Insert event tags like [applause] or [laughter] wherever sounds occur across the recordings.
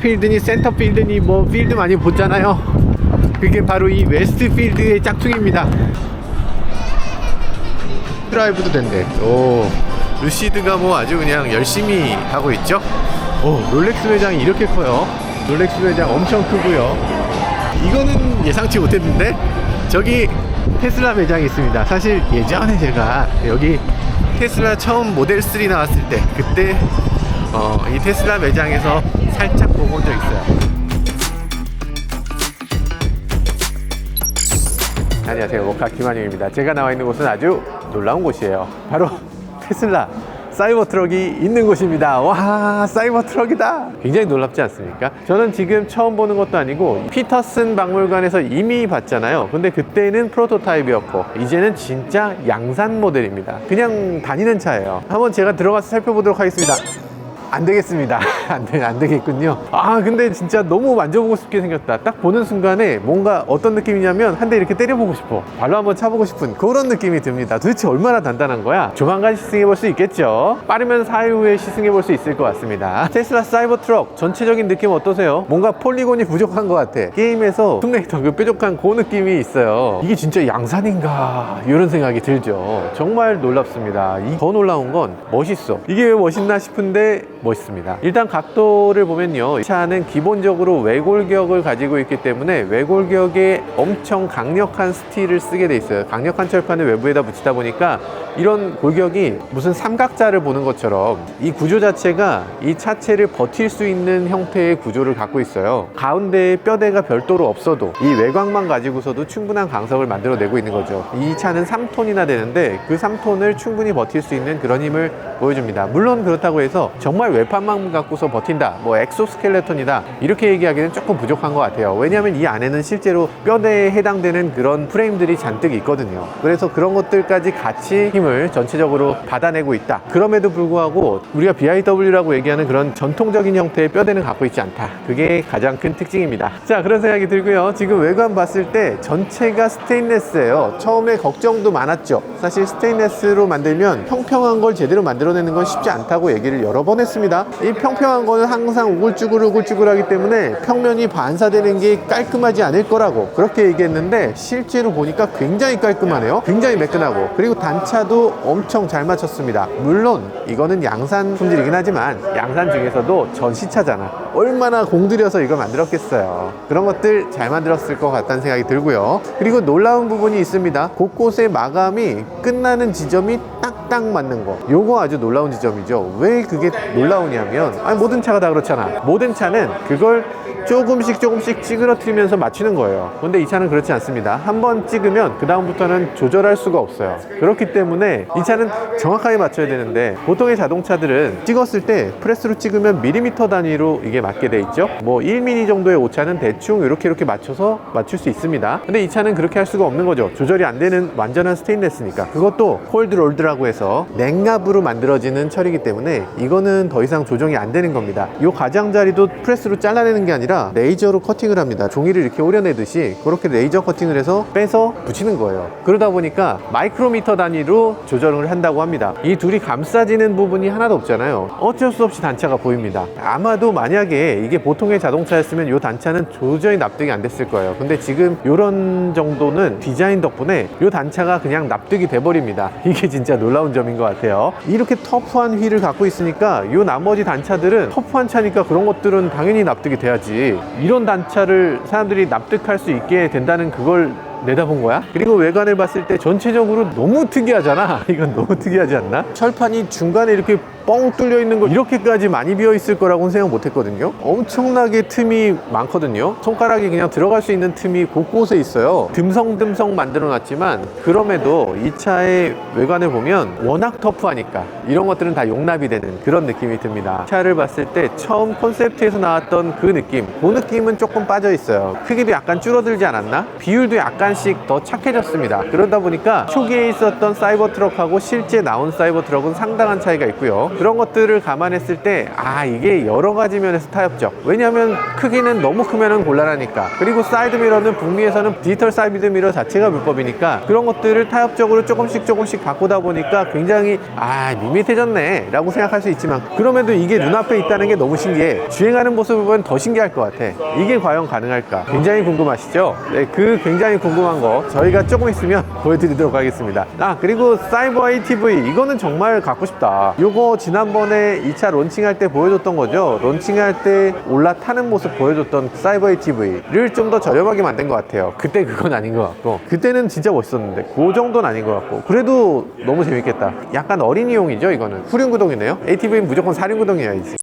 필드니 센터 필드니 뭐 필드 많이 보잖아요. 그게 바로 이 웨스트 필드의 짝퉁입니다. 드라이브도 된대. 오. 루시드가 뭐 아주 그냥 열심히 하고 있죠? 오 롤렉스 매장이 이렇게 커요. 롤렉스 매장 엄청 크고요. 이거는 예상치 못했는데 저기 테슬라 매장이 있습니다. 사실 예전에 제가 여기 테슬라 처음 모델 3 나왔을 때 그때 어, 이 테슬라 매장에서 살짝 보고 온 적 있어요. 안녕하세요. 모카 김한영입니다. 제가 나와 있는 곳은 아주 놀라운 곳이에요. 바로 테슬라 사이버 트럭이 있는 곳입니다. 와 사이버 트럭이다. 굉장히 놀랍지 않습니까? 저는 지금 처음 보는 것도 아니고 피터슨 박물관에서 이미 봤잖아요. 근데 그때는 프로토타입이었고 이제는 진짜 양산 모델입니다. 그냥 다니는 차예요. 한번 제가 들어가서 살펴보도록 하겠습니다 안 되겠습니다. [laughs] 안, 되, 안 되겠군요. 아, 근데 진짜 너무 만져보고 싶게 생겼다. 딱 보는 순간에 뭔가 어떤 느낌이냐면 한 대 이렇게 때려보고 싶어. 발로 한번 차보고 싶은 그런 느낌이 듭니다. 도대체 얼마나 단단한 거야? 조만간 시승해볼 수 있겠죠? 빠르면 4일 후에 시승해볼 수 있을 것 같습니다. 테슬라 사이버 트럭 전체적인 느낌 어떠세요? 뭔가 폴리곤이 부족한 것 같아. 게임에서 툼레이터 그 뾰족한 그 느낌이 있어요. 이게 진짜 양산인가? 이런 생각이 들죠. 정말 놀랍습니다. 이더 놀라운 건 멋있어. 이게 왜 멋있나 싶은데 멋있습니다. 일단 각도를 보면요. 이 차는 기본적으로 외골격을 가지고 있기 때문에 외골격에 엄청 강력한 스틸을 쓰게 돼 있어요. 강력한 철판을 외부에다 붙이다 보니까 이런 골격이 무슨 삼각자를 보는 것처럼 이 구조 자체가 이 차체를 버틸 수 있는 형태의 구조를 갖고 있어요. 가운데에 뼈대가 별도로 없어도 이 외곽만 가지고서도 충분한 강석을 만들어내고 있는 거죠. 이 차는 3톤이나 되는데 그 3톤을 충분히 버틸 수 있는 그런 힘을 보여줍니다. 물론 그렇다고 해서 정말 외판만 갖고서 버틴다, 뭐 엑소스켈레톤이다 이렇게 얘기하기는 조금 부족한 것 같아요. 왜냐하면 이 안에는 실제로 뼈대에 해당되는 그런 프레임들이 잔뜩 있거든요. 그래서 그런 것들까지 같이 힘을 전체적으로 받아내고 있다. 그럼에도 불구하고 우리가 BIW라고 얘기하는 그런 전통적인 형태의 뼈대는 갖고 있지 않다. 그게 가장 큰 특징입니다. 자, 그런 생각이 들고요. 지금 외관 봤을 때 전체가 스테인레스예요. 처음에 걱정도 많았죠. 사실 스테인레스로 만들면 평평한 걸 제대로 만들어내는 건 쉽지 않다고 얘기를 여러 번 했습니다. 이 평평한 거는 항상 우글쭈글 우글쭈글 하기 때문에 평면이 반사되는 게 깔끔하지 않을 거라고 그렇게 얘기했는데 실제로 보니까 굉장히 깔끔하네요. 굉장히 매끈하고 그리고 단차도 엄청 잘 맞췄습니다. 물론 이거는 양산 품질이긴 하지만 양산 중에서도 전시차잖아. 얼마나 공들여서 이걸 만들었겠어요. 그런 것들 잘 만들었을 것 같다는 생각이 들고요. 그리고 놀라운 부분이 있습니다. 곳곳에 마감이 끝나는 지점이 딱딱 맞는 거. 요거 아주 놀라운 지점이죠. 왜 그게 놀라우냐면 아니 모든 차가 다 그렇잖아. 모든 차는 그걸 조금씩 조금씩 찌그러뜨리면서 맞추는 거예요. 근데 이 차는 그렇지 않습니다. 한 번 찍으면 그 다음부터는 조절할 수가 없어요. 그렇기 때문에 이 차는 정확하게 맞춰야 되는데 보통의 자동차들은 찍었을 때 프레스로 찍으면 밀리미터 단위로 이게 맞게 돼 있죠. 뭐 1mm 정도의 오차는 대충 이렇게 이렇게 맞춰서 맞출 수 있습니다. 근데 이 차는 그렇게 할 수가 없는 거죠. 조절이 안 되는 완전한 스테인레스니까. 그것도 콜드 롤드라고 해서 냉압으로 만들어지는 철이기 때문에 이거는 더 이상 조정이 안 되는 겁니다. 이 가장자리도 프레스로 잘라내는 게 아니라 레이저로 커팅을 합니다. 종이를 이렇게 오려내듯이 그렇게 레이저 커팅을 해서 빼서 붙이는 거예요. 그러다 보니까 마이크로미터 단위로 조절을 한다고 합니다. 이 둘이 감싸지는 부분이 하나도 없잖아요. 어쩔 수 없이 단차가 보입니다. 아마도 만약에 이게 보통의 자동차였으면 이 단차는 도저히 납득이 안 됐을 거예요. 근데 지금 이런 정도는 디자인 덕분에 이 단차가 그냥 납득이 돼버립니다. [laughs] 이게 진짜 놀라운 점인 것 같아요. 이렇게 터프한 휠을 갖고 있으니까 이 나머지 단차들은 터프한 차니까 그런 것들은 당연히 납득이 돼야지. 이런 단차를 사람들이 납득할 수 있게 된다는 그걸 내다본 거야? 그리고 외관을 봤을 때 전체적으로 너무 특이하잖아. [laughs] 이건 너무 특이하지 않나? 철판이 중간에 이렇게 뻥 뚫려 있는 거 이렇게까지 많이 비어 있을 거라고는 생각 못 했거든요. 엄청나게 틈이 많거든요. 손가락이 그냥 들어갈 수 있는 틈이 곳곳에 있어요. 듬성듬성 만들어 놨지만 그럼에도 이 차의 외관을 보면 워낙 터프하니까 이런 것들은 다 용납이 되는 그런 느낌이 듭니다. 차를 봤을 때 처음 콘셉트에서 나왔던 그 느낌, 그 느낌은 조금 빠져 있어요. 크기도 약간 줄어들지 않았나? 비율도 약간씩 더 착해졌습니다. 그러다 보니까 초기에 있었던 사이버 트럭하고 실제 나온 사이버 트럭은 상당한 차이가 있고요. 그런 것들을 감안했을 때 아 이게 여러 가지 면에서 타협적. 왜냐하면 크기는 너무 크면은 곤란하니까. 그리고 사이드 미러는 북미에서는 디지털 사이드 미러 자체가 불법이니까 그런 것들을 타협적으로 조금씩 조금씩 바꾸다 보니까 굉장히 아 밋밋해졌네. 라고 생각할 수 있지만 그럼에도 이게 눈앞에 있다는 게 너무 신기해. 주행하는 모습을 보면 더 신기할 것 같아. 이게 과연 가능할까? 굉장히 궁금하시죠? 네, 그 굉장히 궁금한 거 저희가 조금 있으면 보여드리도록 하겠습니다. 아 그리고 사이버 ATV 이거는 정말 갖고 싶다. 요거 지난번에 2차 론칭할 때 보여줬던 거죠? 론칭할 때 올라타는 모습 보여줬던 사이버 ATV를 좀 더 저렴하게 만든 것 같아요. 그때 그건 아닌 것 같고. 그때는 진짜 멋있었는데 그 정도는 아닌 것 같고. 그래도 너무 재밌겠다. 약간 어린이용이죠 이거는? 후륜구동이네요? ATV는 무조건 사륜구동이어야지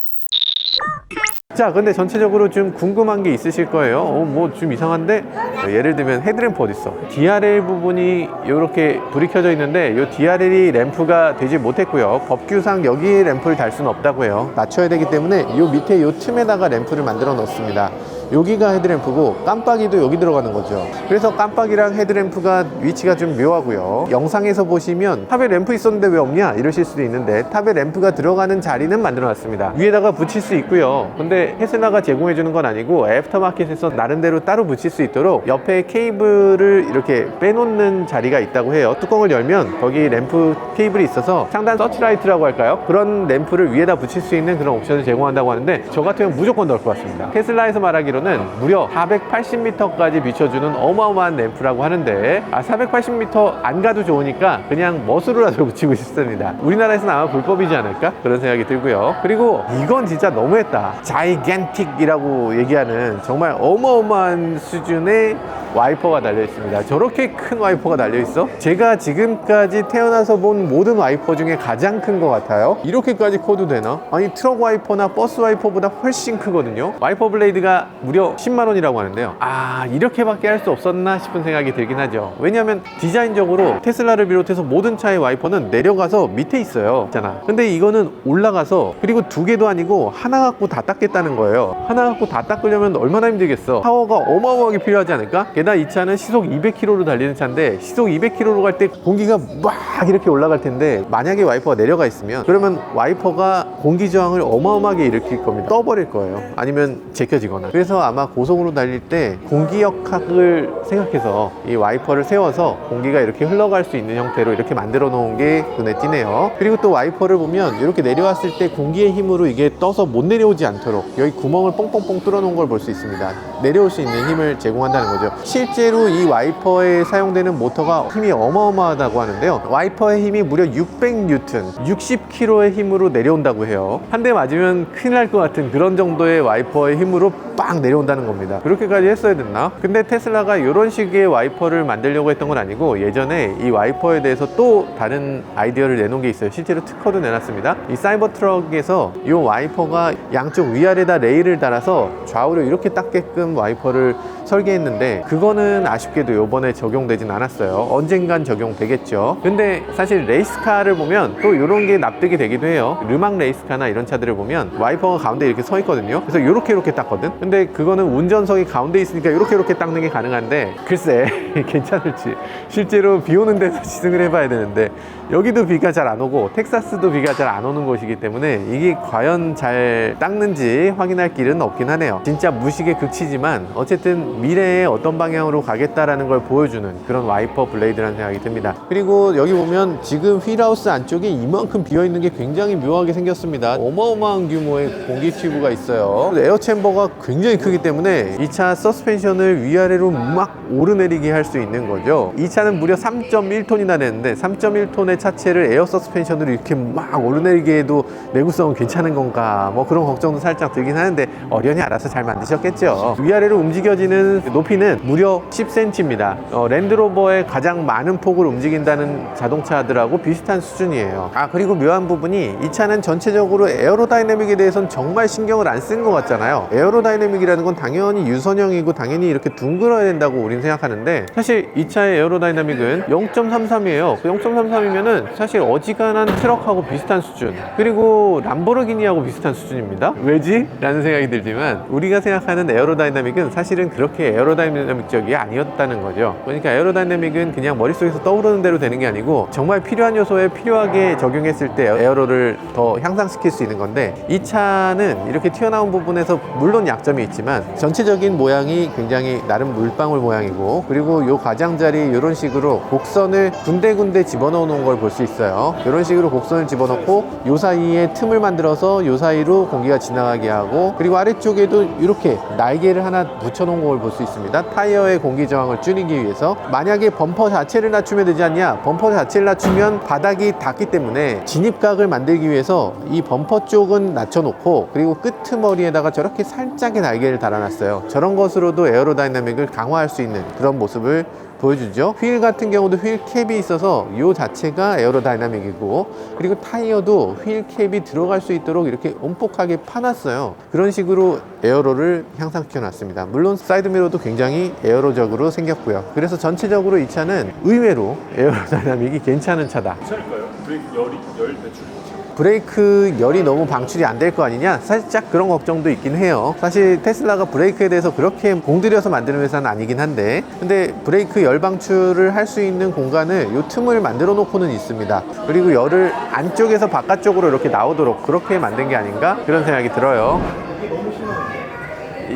자, 근데 전체적으로 좀 궁금한 게 있으실 거예요. 어, 뭐 좀 이상한데? 어, 예를 들면 헤드램프 어딨어? DRL 부분이 이렇게 불이 켜져 있는데 이 DRL이 램프가 되지 못했고요. 법규상 여기 램프를 달 수는 없다고 해요. 낮춰야 되기 때문에 이 밑에 이 틈에다가 램프를 만들어 놓습니다. 여기가 헤드램프고 깜빡이도 여기 들어가는 거죠. 그래서 깜빡이랑 헤드램프가 위치가 좀 묘하고요. 영상에서 보시면 탑에 램프 있었는데 왜 없냐 이러실 수도 있는데 탑에 램프가 들어가는 자리는 만들어 놨습니다. 위에다가 붙일 수 있고요. 근데 헤스나가 제공해 주는 건 아니고 애프터마켓에서 나름대로 따로 붙일 수 있도록 옆에 케이블을 이렇게 빼놓는 자리가 있다고 해요. 뚜껑을 열면 거기 램프 케이블이 있어서 상단 서치라이트라고 할까요? 그런 램프를 위에다 붙일 수 있는 그런 옵션을 제공한다고 하는데 저 같으면 무조건 넣을 것 같습니다. 테슬라에서 말하 기로는 무려 480m까지 비춰주는 어마어마한 램프라고 하는데 아 480m 안 가도 좋으니까 그냥 멋으로라도 [laughs] 붙이고 싶습니다. 우리나라에서는 아마 불법이지 않을까 그런 생각이 들고요. 그리고 이건 진짜 너무했다. 자이겐틱이라고 얘기하는 정말 어마어마한 수준의 와이퍼가 달려 있습니다. 저렇게 큰 와이퍼가 달려 있어? 제가 지금까지 태어나서 본 모든 와이퍼 중에 가장 큰 것 같아요. 이렇게까지 커도 되나? 아니 트럭 와이퍼나 버스 와이퍼보다 훨씬 크거든요. 와이퍼 블레이드가 무려 10만 원이라고 하는데요. 아 이렇게밖에 할 수 없었나 싶은 생각이 들긴 하죠. 왜냐하면 디자인적으로 테슬라를 비롯해서 모든 차의 와이퍼는 내려가서 밑에 있어요. 있잖아. 근데 이거는 올라가서 그리고 두 개도 아니고 하나 갖고 다 닦겠다는 거예요. 하나 갖고 다 닦으려면 얼마나 힘들겠어. 파워가 어마어마하게 필요하지 않을까? 게다가 이 차는 시속 200km로 달리는 차인데 시속 200km로 갈 때 공기가 막 이렇게 올라갈 텐데 만약에 와이퍼가 내려가 있으면 그러면 와이퍼가 공기 저항을 어마어마하게 일으킬 겁니다. 떠버릴 거예요. 아니면 제껴지거나. 그래서 아마 고속으로 달릴 때 공기 역학을 생각해서 이 와이퍼를 세워서 공기가 이렇게 흘러갈 수 있는 형태로 이렇게 만들어 놓은 게 눈에 띄네요. 그리고 또 와이퍼를 보면 이렇게 내려왔을 때 공기의 힘으로 이게 떠서 못 내려오지 않도록 여기 구멍을 뽕뽕뽕 뚫어 놓은 걸 볼 수 있습니다. 내려올 수 있는 힘을 제공한다는 거죠. 실제로 이 와이퍼에 사용되는 모터가 힘이 어마어마하다고 하는데요. 와이퍼의 힘이 무려 600뉴턴, 60kg의 힘으로 내려온다고 해요. 한 대 맞으면 큰일 날 것 같은 그런 정도의 와이퍼의 힘으로 빵 내려온다는 겁니다. 그렇게까지 했어야 됐나? 근데 테슬라가 이런 식의 와이퍼를 만들려고 했던 건 아니고 예전에 이 와이퍼에 대해서 또 다른 아이디어를 내놓은 게 있어요. 실제로 특허도 내놨습니다. 이 사이버 트럭에서 이 와이퍼가 양쪽 위아래다 레일을 달아서 좌우로 이렇게 닦게끔 와이퍼를 설계했는데 그거는 아쉽게도 이번에 적용되진 않았어요. 언젠간 적용되겠죠. 근데 사실 레이스카를 보면 또 이런 게 납득이 되기도 해요. 르망 레이스카나 이런 차들을 보면 와이퍼가 가운데 이렇게 서 있거든요. 그래서 이렇게 이렇게 닦거든. 근데 그거는 운전석이 가운데 있으니까 이렇게 이렇게 닦는 게 가능한데 글쎄 [laughs] 괜찮을지 실제로 비 오는 데서 지승을 해봐야 되는데 여기도 비가 잘 안 오고 텍사스도 비가 잘 안 오는 곳이기 때문에 이게 과연 잘 닦는지 확인할 길은 없긴 하네요. 진짜 무식의 극치지만 어쨌든 미래에 어떤 방향으로 가겠다라는 걸 보여주는 그런 와이퍼 블레이드라는 생각이 듭니다. 그리고 여기 보면 지금 휠하우스 안쪽에 이만큼 비어 있는 게 굉장히 묘하게 생겼습니다. 어마어마한 규모의 공기 튜브가 있어요. 에어 챔버가 굉장히 크기 때문에 이 차 서스펜션을 위아래로 막 오르내리게 할 수 있는 거죠. 이 차는 무려 3.1톤이나 되는데 3.1톤의 차체를 에어 서스펜션으로 이렇게 막 오르내리게 해도 내구성은 괜찮은 건가 뭐 그런 걱정도 살짝 들긴 하는데 어련히 알아서 잘 만드셨겠죠. 위아래로 움직여지는 높이는 무려 10cm입니다. 어, 랜드로버의 가장 많은 폭을 움직인다는 자동차들하고 비슷한 수준이에요. 아 그리고 묘한 부분이 이 차는 전체적으로 에어로다이내믹에 대해서는 정말 신경을 안 쓴 것 같잖아요. 에어로다이내믹이라는 건 당연히 유선형이고 당연히 이렇게 둥글어야 된다고 우리는 생각하는데 사실 이 차의 에어로다이내믹은 0.33이에요. 그 0.33이면은 사실 어지간한 트럭하고 비슷한 수준. 그리고 람보르기니하고 비슷한 수준입니다. 왜지? 라는 생각이 들지만 우리가 생각하는 에어로다이내믹은 사실은 그렇게 그렇게 에어로다이내믹적이 아니었다는 거죠. 그러니까 에어로다이내믹은 그냥 머릿속에서 떠오르는 대로 되는 게 아니고 정말 필요한 요소에 필요하게 적용했을 때 에어로를 더 향상시킬 수 있는 건데 이 차는 이렇게 튀어나온 부분에서 물론 약점이 있지만 전체적인 모양이 굉장히 나름 물방울 모양이고 그리고 요 가장자리 이런 식으로 곡선을 군데군데 집어넣어 놓은 걸 볼 수 있어요. 이런 식으로 곡선을 집어넣고 요 사이에 틈을 만들어서 요 사이로 공기가 지나가게 하고 그리고 아래쪽에도 이렇게 날개를 하나 붙여 놓은 걸볼 수 있습니다. 타이어의 공기 저항을 줄이기 위해서 만약에 범퍼 자체를 낮추면 되지 않냐? 범퍼 자체를 낮추면 바닥이 닿기 때문에 진입각을 만들기 위해서 이 범퍼 쪽은 낮춰놓고 그리고 끄트머리에다가 저렇게 살짝의 날개를 달아놨어요. 저런 것으로도 에어로다이나믹을 강화할 수 있는 그런 모습을 보여주죠. 휠 같은 경우도 휠 캡이 있어서 이 자체가 에어로다이나믹이고 그리고 타이어도 휠 캡이 들어갈 수 있도록 이렇게 움푹하게 파놨어요. 그런 식으로 에어로를 향상시켜 놨습니다. 물론 사이드미러도 굉장히 에어로적으로 생겼고요. 그래서 전체적으로 이 차는 의외로 에어로다이나믹이 괜찮은 차다. 괜찮을까요? 브레이크 열이 열 배출 브레이크 열이 너무 방출이 안 될 거 아니냐? 살짝 그런 걱정도 있긴 해요. 사실 테슬라가 브레이크에 대해서 그렇게 공들여서 만드는 회사는 아니긴 한데, 근데 브레이크 열 방출을 할 수 있는 공간을 요 틈을 만들어 놓고는 있습니다. 그리고 열을 안쪽에서 바깥쪽으로 이렇게 나오도록 그렇게 만든 게 아닌가? 그런 생각이 들어요.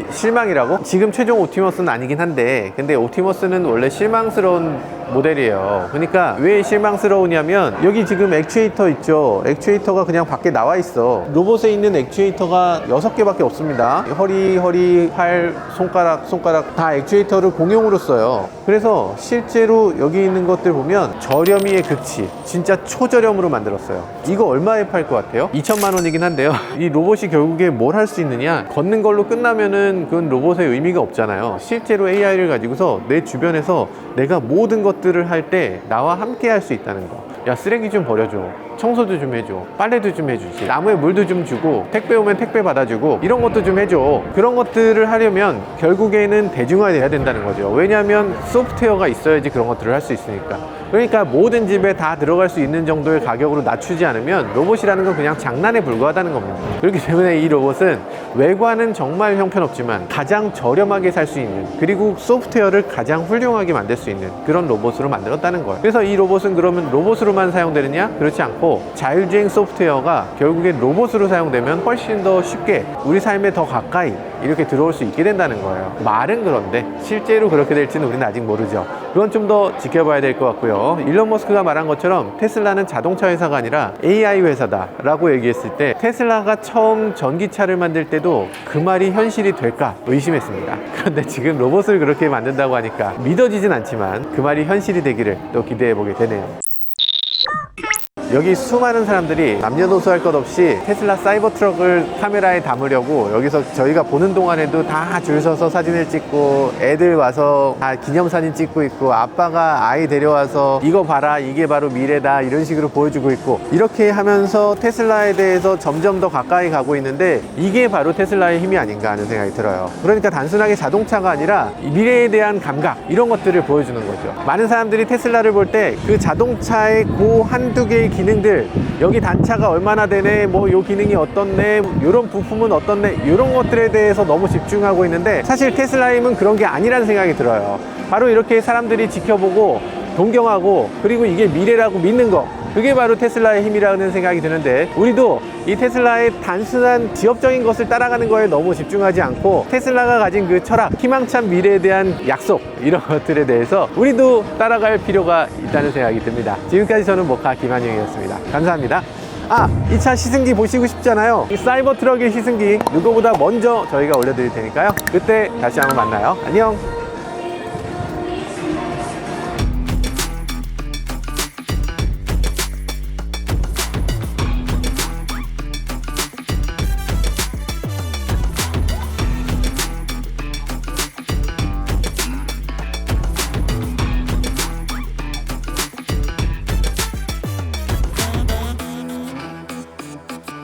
이- 실망이라고? 지금 최종 옵티머스는 아니긴 한데 근데 옵티머스는 원래 실망스러운 모델이에요. 그러니까 왜 실망스러우냐면 여기 지금 액추에이터 있죠? 액추에이터가 그냥 밖에 나와 있어. 로봇에 있는 액추에이터가 6개밖에 없습니다. 허리 허리 팔 손가락 손가락 다 액추에이터를 공용으로 써요. 그래서 실제로 여기 있는 것들 보면 저렴이의 극치 진짜 초저렴으로 만들었어요. 이거 얼마에 팔 것 같아요? 2천만 원이긴 한데요. [laughs] 이 로봇이 결국에 뭘 할 수 있느냐? 걷는 걸로 끝나면은 그건 로봇의 의미가 없잖아요. 실제로 AI를 가지고서 내 주변에서 내가 모든 것들을 할 때 나와 함께 할 수 있다는 거 야 쓰레기 좀 버려줘 청소도 좀 해줘. 빨래도 좀 해주지. 나무에 물도 좀 주고 택배 오면 택배 받아주고 이런 것도 좀 해줘. 그런 것들을 하려면 결국에는 대중화돼야 된다는 거죠. 왜냐하면 소프트웨어가 있어야지 그런 것들을 할 수 있으니까. 그러니까 모든 집에 다 들어갈 수 있는 정도의 가격으로 낮추지 않으면 로봇이라는 건 그냥 장난에 불과하다는 겁니다. 그렇기 때문에 이 로봇은 외관은 정말 형편없지만 가장 저렴하게 살 수 있는 그리고 소프트웨어를 가장 훌륭하게 만들 수 있는 그런 로봇으로 만들었다는 거예요. 그래서 이 로봇은 그러면 로봇으로만 사용되느냐? 그렇지 않고 자율주행 소프트웨어가 결국엔 로봇으로 사용되면 훨씬 더 쉽게 우리 삶에 더 가까이 이렇게 들어올 수 있게 된다는 거예요. 말은 그런데 실제로 그렇게 될지는 우리는 아직 모르죠. 그건 좀 더 지켜봐야 될 것 같고요. 일론 머스크가 말한 것처럼 테슬라는 자동차 회사가 아니라 AI 회사다 라고 얘기했을 때 테슬라가 처음 전기차를 만들 때도 그 말이 현실이 될까 의심했습니다. 그런데 지금 로봇을 그렇게 만든다고 하니까 믿어지진 않지만 그 말이 현실이 되기를 또 기대해 보게 되네요 여기 수많은 사람들이 남녀노소 할 것 없이 테슬라 사이버 트럭을 카메라에 담으려고 여기서 저희가 보는 동안에도 다 줄 서서 사진을 찍고 애들 와서 다 기념사진 찍고 있고 아빠가 아이 데려와서 이거 봐라 이게 바로 미래다 이런 식으로 보여주고 있고 이렇게 하면서 테슬라에 대해서 점점 더 가까이 가고 있는데 이게 바로 테슬라의 힘이 아닌가 하는 생각이 들어요. 그러니까 단순하게 자동차가 아니라 이 미래에 대한 감각 이런 것들을 보여주는 거죠. 많은 사람들이 테슬라를 볼 때 그 자동차의 그 한두 개의 기능들 여기 단차가 얼마나 되네 뭐 요 기능이 어떻네 요런 부품은 어떻네 요런 것들에 대해서 너무 집중하고 있는데 사실 테슬라의 힘은 그런 게 아니라는 생각이 들어요. 바로 이렇게 사람들이 지켜보고 동경하고 그리고 이게 미래라고 믿는 거 그게 바로 테슬라의 힘이라는 생각이 드는데 우리도 이 테슬라의 단순한 지엽적인 것을 따라가는 거에 너무 집중하지 않고 테슬라가 가진 그 철학, 희망찬 미래에 대한 약속 이런 [laughs] 것들에 대해서 우리도 따라갈 필요가 있다는 생각이 듭니다. 지금까지 저는 모카 김한영이었습니다. 감사합니다. 아, 이 차 시승기 보시고 싶잖아요. 이 사이버 트럭의 시승기 누구보다 먼저 저희가 올려드릴 테니까요. 그때 다시 한번 만나요. 안녕.